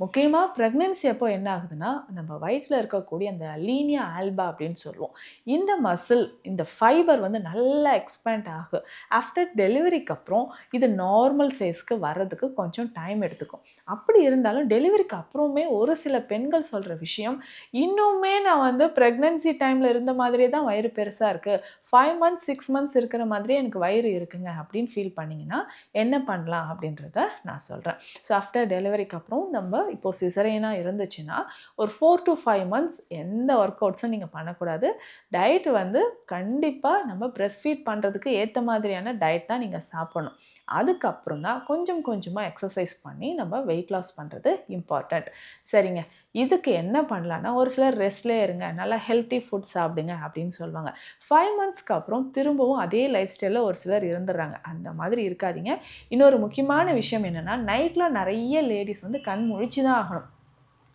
முக்கியமாக ப்ரெக்னென்சி அப்போ என்ன ஆகுதுன்னா நம்ம வயிற்றில் இருக்கக்கூடிய அந்த லீனியா ஆல்பா அப்படின்னு சொல்லுவோம். இந்த மசில் இந்த ஃபைபர் வந்து நல்லா எக்ஸ்பேண்ட் ஆகும் ஆஃப்டர் டெலிவரிக்கு அப்புறம் இது நார்மல் சைஸ்க்கு வர்றதுக்கு கொஞ்சம் டைம் எடுத்துக்கும். அப்படி இருந்தாலும் டெலிவரிக்கு அப்புறமே ஒரு சில பெண்கள் சொல்கிற விஷயம் இன்னுமே நான் வந்து ப்ரெக்னென்சி டைமில் இருந்த மாதிரியே தான் வயிறு பெருசாக இருக்குது ஃபைவ் மந்த்ஸ் சிக்ஸ் மந்த்ஸ் இருக்கிற மாதிரியே எனக்கு வயிறு இருக்குங்க அப்படின்னு ஃபீல் பண்ணிங்கன்னா என்ன பண்ணலாம் அப்படின்றத நான் சொல்கிறேன் ஸோ ஆஃப்டர் டெலிவரிக்கு அப்புறம் நம்ம இப்போது சிசரைனாக இருந்துச்சுன்னா ஒரு ஃபோர் டு ஃபைவ் மந்த்ஸ் எந்த ஒர்க் அவுட்ஸும் நீங்கள் பண்ணக்கூடாது. டயட் வந்து கண்டிப்பாக நம்ம ப்ரெஸ் ஃபீட் பண்ணுறதுக்கு ஏற்ற மாதிரியான டயட் தான் நீங்கள் சாப்பிடணும். அதுக்கப்புறம் தான் கொஞ்சம் கொஞ்சமாக எக்ஸசைஸ் பண்ணி நம்ம வெயிட் லாஸ் பண்ணுறது இம்பார்ட்டண்ட் சரிங்க. இதுக்கு என்ன பண்ணலான்னா ஒரு சிலர் ரெஸ்ட்லே இருங்க நல்லா ஹெல்த்தி ஃபுட் சாப்பிடுங்க அப்படின்னு சொல்லுவாங்க. ஃபைவ் மந்த்ஸ்க்கு அப்புறம் திரும்பவும் அதே லைஃப் ஸ்டைலில் ஒரு சிலர் இருந்துடுறாங்க. அந்த மாதிரி இருக்காதீங்க. இன்னொரு முக்கியமான விஷயம் என்னென்னா நைட்டில் நிறைய லேடிஸ் வந்து கண் முழிச்சு தான் ஆகணும்.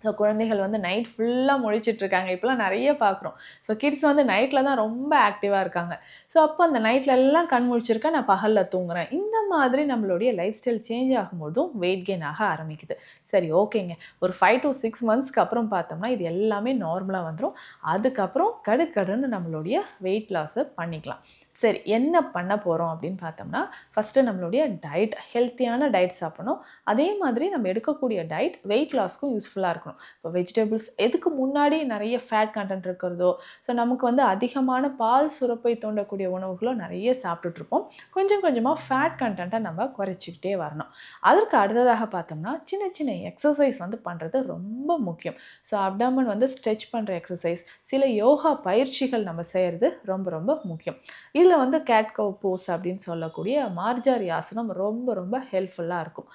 ஸோ குழந்தைகள் வந்து நைட் ஃபுல்லாக முழிச்சிட்டு இருக்காங்க இப்போலாம் நிறைய பார்க்குறோம். ஸோ கிட்ஸ் வந்து நைட்டில் தான் ரொம்ப ஆக்டிவாக இருக்காங்க. ஸோ அப்போ அந்த நைட்டில் எல்லாம் கண் முழிச்சிருக்கேன் நான் பகலில் தூங்குறேன். இந்த மாதிரி நம்மளுடைய லைஃப் ஸ்டைல் சேஞ்ச் ஆகும்போதும் வெயிட் கெயின் ஆக ஆரம்பிக்குது. சரி ஓகேங்க. ஒரு ஃபைவ் டு சிக்ஸ் மந்த்ஸ்க்கு அப்புறம் பார்த்தோம்னா இது எல்லாமே நார்மலாக வந்துடும் அதுக்கப்புறம் கடுக்கடுன்னு நம்மளுடைய வெயிட் லாஸை பண்ணிக்கலாம். சரி என்ன பண்ண போகிறோம் அப்படின்னு பார்த்தோம்னா ஃபஸ்ட்டு நம்மளுடைய டயட் ஹெல்த்தியான டயட் சாப்பிடணும். அதே மாதிரி நம்ம எடுக்கக்கூடிய டயட் வெயிட் லாஸ்க்கும் யூஸ்ஃபுல்லாக இருக்கணும். இப்போ வெஜிடபிள்ஸ் எதுக்கு முன்னாடி நிறைய ஃபேட் கண்டென்ட் இருக்கிறதோ ஸோ நமக்கு வந்து அதிகமான பால் சுரப்பை தோண்டக்கூடிய உணவுகளோ நிறைய சாப்பிட்டுட்ருப்போம் கொஞ்சம் கொஞ்சமாக ஃபேட் கண்டென்ட்டை நம்ம குறைச்சிக்கிட்டே வரணும். அதற்கு அடுத்ததாக பார்த்தோம்னா சின்ன சின்ன எக்ஸசைஸ் வந்து பண்ணுறது ரொம்ப முக்கியம். ஸோ அப்டாமன் வந்து ஸ்ட்ரெச் பண்ணுற எக்ஸசைஸ் சில யோகா பயிற்சிகள் நம்ம செய்கிறது ரொம்ப ரொம்ப முக்கியம். இதில் வந்து கேட்கோ போஸ் அப்படின்னு சொல்லக்கூடிய மார்ஜாரி ஆசனம் ரொம்ப ரொம்ப ஹெல்ப்ஃபுல்லாக இருக்கும்.